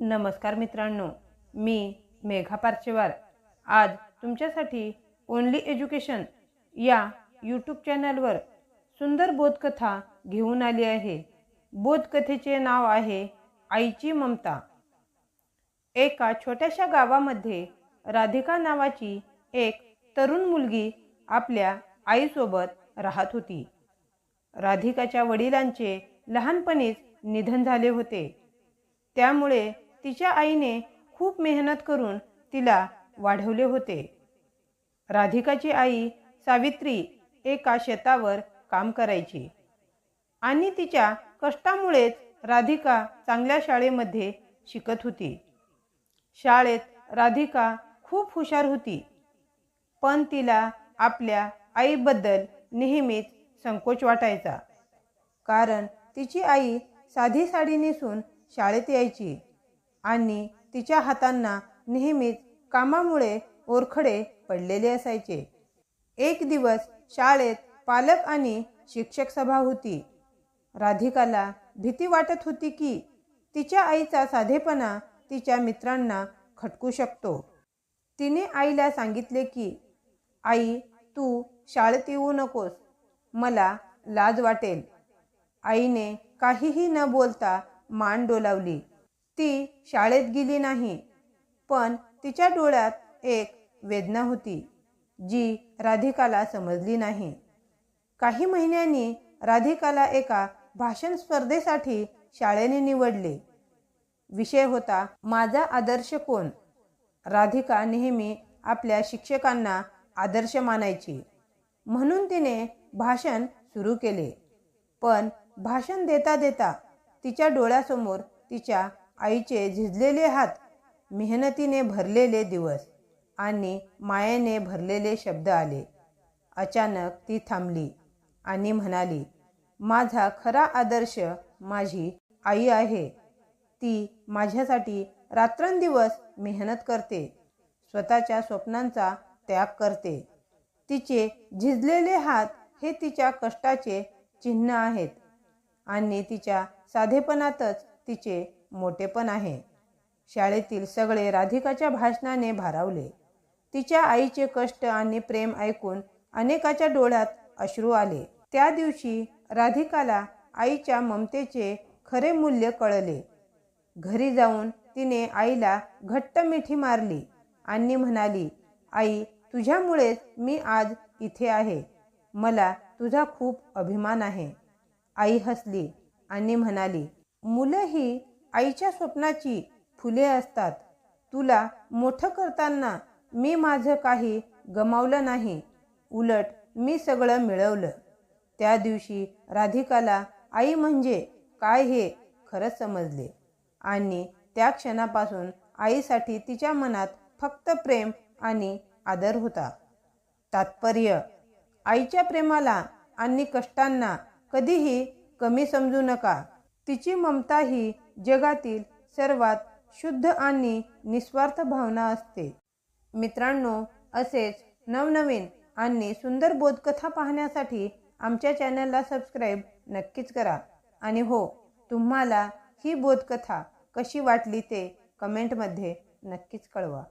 नमस्कार मित्रांनो मी मेघा पार्चेवार. आज तुमच्यासाठी ओनली एज्युकेशन या यूट्यूब चॅनलवर सुंदर बोधकथा घेऊन आली आहे. बोधकथेचे नाव आहे आईची ममता. एका छोट्याशा गावामध्ये राधिका नावाची एक तरुण मुलगी आपल्या आईसोबत राहत होती. राधिकाच्या वडिलांचे लहानपणीच निधन झाले होते. त्यामुळे तिच्या आईने खूप मेहनत करून तिला वाढवले होते. राधिकाची आई सावित्री एका शेतावर काम करायची आणि तिच्या कष्टामुळेच राधिका चांगल्या शाळेमध्ये शिकत होती. शाळेत राधिका खूप हुशार होती पण तिला आपल्या आईबद्दल नेहमीच संकोच वाटायचा. कारण तिची आई साधी साडी नेसून शाळेत यायची. आणि तिच्या हातांना नेहमीच कामामुळे ओरखडे पडलेले असायचे. एक दिवस शाळेत पालक आणि शिक्षक सभा होती. राधिकाला भीती वाटत होती की तिच्या आईचा साधेपणा तिच्या मित्रांना खटकू शकतो. तिने आईला सांगितले की आई तू शाळेत येऊ नकोस. मला लाज वाटेल. आईने काहीही न बोलता मान डोलावली. ती शाळेत गेली नाही. पण तिच्या डोळ्यात एक वेदना होती जी राधिकाला समजली नाही. काही महिन्यांनी राधिकाला एका भाषण स्पर्धेसाठी शाळेने निवडले. विषय होता माझा आदर्श कोण? राधिका नेहमी आपल्या शिक्षकांना आदर्श मानायची. म्हणून तिने भाषण सुरू केले. पण भाषण देता देता तिच्या डोळ्यासमोर तिच्या आईचे झिजलेले हात मेहनतीने भरलेले दिवस आणि मायेने भरलेले शब्द आले. अचानक ती थांबली आणि म्हणाली माझा खरा आदर्श माझी आई आहे. ती माझ्यासाठी रात्रंदिवस मेहनत करते स्वतःच्या स्वप्नांचा त्याग करते. तिचे झिजलेले हात हे तिच्या कष्टाचे चिन्ह आहेत आणि तिच्या साधेपणातच तिचे मोठेपण आहे. शाळेतील सगळे राधिकाच्या भाषणाने भारावले. तिच्या आईचे कष्ट आणि प्रेम ऐकून अनेकाच्या डोळ्यात अश्रू आले. त्या दिवशी राधिकाला आईच्या ममतेचे खरे मूल्य कळले. घरी जाऊन तिने आईला घट्ट मिठी मारली आणि म्हणाली आई तुझ्यामुळेच मी आज इथे आहे. मला तुझा खूप अभिमान आहे. आई हसली आणि म्हणाली मुलं ही आईच्या स्वप्नाची फुले असतात. तुला मोठं करताना मी माझं काही गमावलं नाही. उलट मी सगळं मिळवलं. त्या दिवशी राधिकाला आई म्हणजे काय हे खरंच समजले. आणि त्या क्षणापासून आईसाठी तिच्या मनात फक्त प्रेम आणि आदर होता. तात्पर्य आईच्या प्रेमाला आणि कष्टांना कधीही कमी समजू नका. तिची ममता ही जगातील सर्वात शुद्ध आणि निस्वार्थ भावना असते. मित्रांनो असेच नवनवीन आणि सुंदर बोधकथा पाहण्यासाठी आमच्या चॅनलला सबस्क्राईब नक्कीच करा. आणि हो तुम्हाला ही बोधकथा कशी वाटली ते कमेंटमध्ये नक्कीच कळवा.